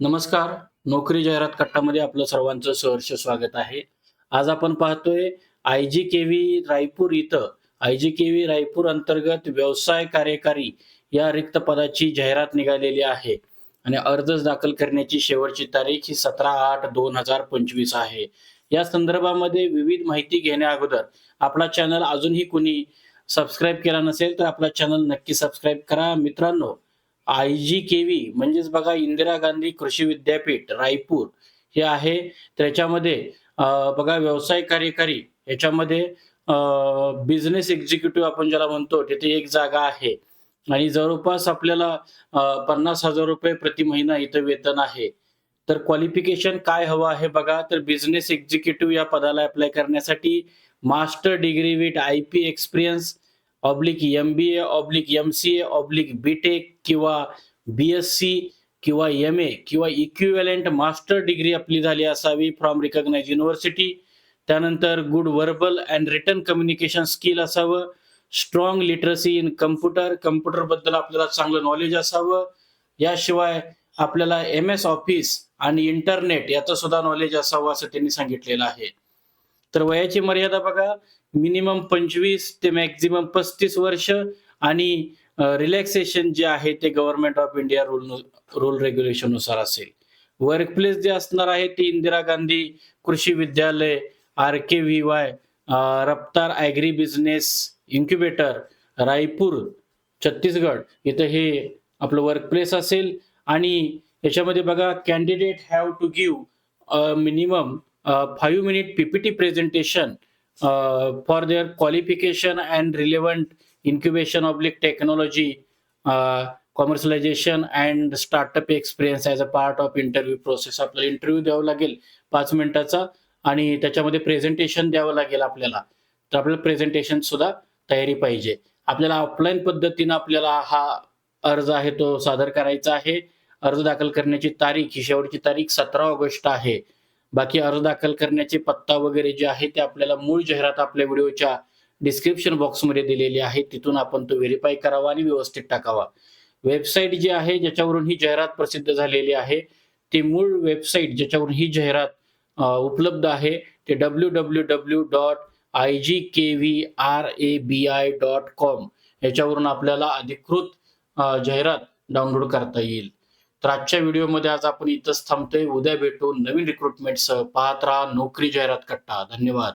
नमस्कार. नोकरी जाहिरात कट्टामध्ये आपलं सर्वांचं सहर्ष स्वागत आहे. आज आपण पाहतोय I G K V Raipur इथं I G K V Raipur अंतर्गत व्यवसाय कार्यकारी या रिक्त पदाची जाहिरात निघालेली आहे. आणि अर्ज दाखल करण्याची शेवटची तारीख ही सतरा आठ दोन हजार पंचवीस आहे. या संदर्भामध्ये विविध माहिती घेण्या अगोदर आपला चॅनल अजूनही कुणी सबस्क्राईब केला नसेल तर आपला चॅनल नक्की सबस्क्राईब करा. मित्रांनो आय जी के व्ही म्हणजेच बघा इंदिरा गांधी कृषी विद्यापीठ रायपूर हे आहे. त्याच्यामध्ये बघा व्यवसाय कार्यकारी याच्यामध्ये बिझनेस एक्झिक्युटिव्ह आपण ज्याला म्हणतो तिथे एक जागा आहे. आणि जवळपास आपल्याला पन्नास हजार रुपये प्रति महिना इथं वेतन आहे. तर क्वालिफिकेशन काय हवं आहे बघा? तर बिझनेस एक्झिक्युटिव्ह या पदाला अप्लाय करण्यासाठी master degree with I P experience oblique M B A oblique M C A oblique B tech किंवा बी एस सी किंवा एम ए किंवा इक्विव्हॅलेंट मास्टर डिग्री आपली झाली असावी फ्रॉम रिकग्नाइज युनिव्हर्सिटी त्यानंतर good verbal and return communication skill असावं. Strong literacy in computer कम्प्युटरबद्दल आपल्याला चांगलं नॉलेज असावं. याशिवाय आपल्याला एम एस ऑफिस आणि इंटरनेट याचं सुद्धा नॉलेज असावं असं त्यांनी सांगितलेलं आहे. तर वयाची मर्यादा बघा मिनिमम पंचवीस ते मॅक्झिमम पस्तीस वर्ष आणि रिलॅक्सेशन जे आहे ते government of India rule rule रेग्युलेशननुसार असेल. वर्क प्लेस जे असणार आहे ते इंदिरा गांधी कृषी विद्यालय R K V Y Raftaar agri business incubator Raipur Chhattisgarh इथं हे आपलं वर्क प्लेस असेल. आणि याच्यामध्ये बघा candidate have to give minimum five minute PPT presentation for their qualification and relevant incubation oblique technology uh, commercialization and startup experience as a part of interview process. आपल्याला interview द्यावा लागेल पाच मिनिटाचा आणि त्याच्यामध्ये प्रेझेंटेशन द्यावं लागेल आपल्याला. तर आपल्याला प्रेझेंटेशन सुद्धा तयारी पाहिजे. आपल्याला ऑफलाईन पद्धतीनं आपल्याला हा अर्ज आहे तो सादर करायचा आहे. अर्ज दाखल करण्याची तारीख ही शेवटची तारीख सतरा ऑगस्ट आहे. बाकी अर्ज दाखल करण्याचे पत्ता वगैरे जे आहे ते आपल्याला मूळ जाहिरात आपल्या व्हिडिओच्या डिस्क्रिप्शन बॉक्समध्ये दिलेली आहे. तिथून आपण तो व्हेरीफाय करावा आणि व्यवस्थित टाकावा. वेबसाईट जी आहे ज्याच्यावरून ही जाहिरात प्रसिद्ध झालेली आहे ती मूळ वेबसाईट ज्याच्यावरून ही जाहिरात उपलब्ध आहे ते W W W dot I G K V R A B I dot com याच्यावरून आपल्याला अधिकृत जाहिरात डाउनलोड करता येईल. तर आजच्या व्हिडिओमध्ये आज आपण इथंच थांबतोय. उद्या भेटू नवीन रिक्रुटमेंटसह पाहत राहा नोकरी जाहिरात कट्टा. धन्यवाद.